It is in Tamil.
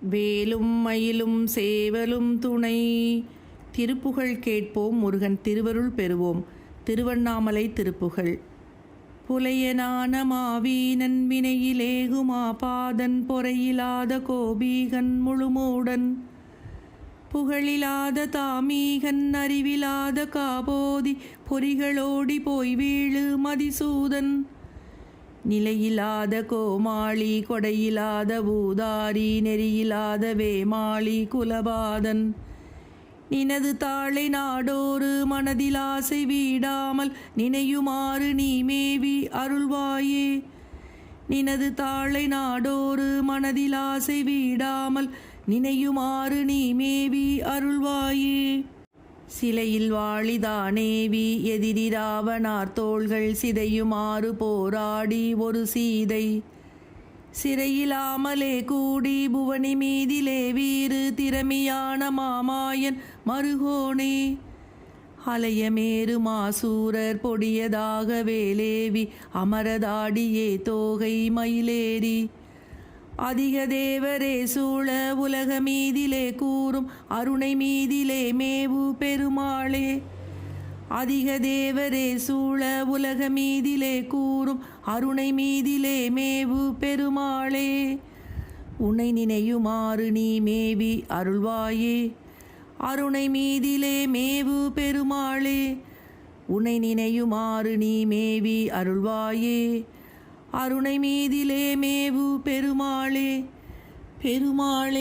வேலும் மயிலும் சேவலும் துணை. திருப்புகழ் கேட்போம் முருகன் திருவருள் பெறுவோம். திருவண்ணாமலை திருப்புகழ். புலையனான மாவீனன் வினையிலேகுமா பாதன் பொறையிலாத கோபீகன் முழுமூடன். புகழிலாத தாமீகன் அறிவிலாத காபோதி பொறிகளோடி போய் வீழு மதிசூதன். நிலையில்லாத கோமாளி கொடையில்லாத பூதாரி நெறியில்லாத வேமாளி குலபாதன். நினது தாளை நாடோறு ஆசை வீடாமல் நினையுமாறு நீ மேவி அருள்வாயே. நினது தாளை நாடோறு ஆசை வீடாமல் நினையுமாறு நீ மேவி அருள்வாயே. சிலையில் வாழிதானேவி எதிரி ராவணார் தோள்கள் சிதையுமாறு போராடி ஒரு சீதை. சிறையிலாமலே கூடி புவனி மீதிலே வீறு திறமையான மாமாயன் மருகோனே. அலையமேறு மாசூரர் பொடியதாக வேலேவி அமரதாடியே தோகை மயிலேறி. அதிக தேவரே சூழ உலக மீதிலே கூறும் அருணை மீதிலே மேவு பெருமாளே. அதிக தேவரே சூழ உலக மீதிலே கூறும் அருணை மீதிலே மேவு பெருமாளே. உன்னை நினையுமாறு நீ மேவி அருள்வாயே. அருணை மீதிலே மேவு பெருமாளே. உன்னை நினையுமாறு நீ மேவி அருள்வாயே. அருணை மீதிலே மேவு பெருமாளே பெருமாளே.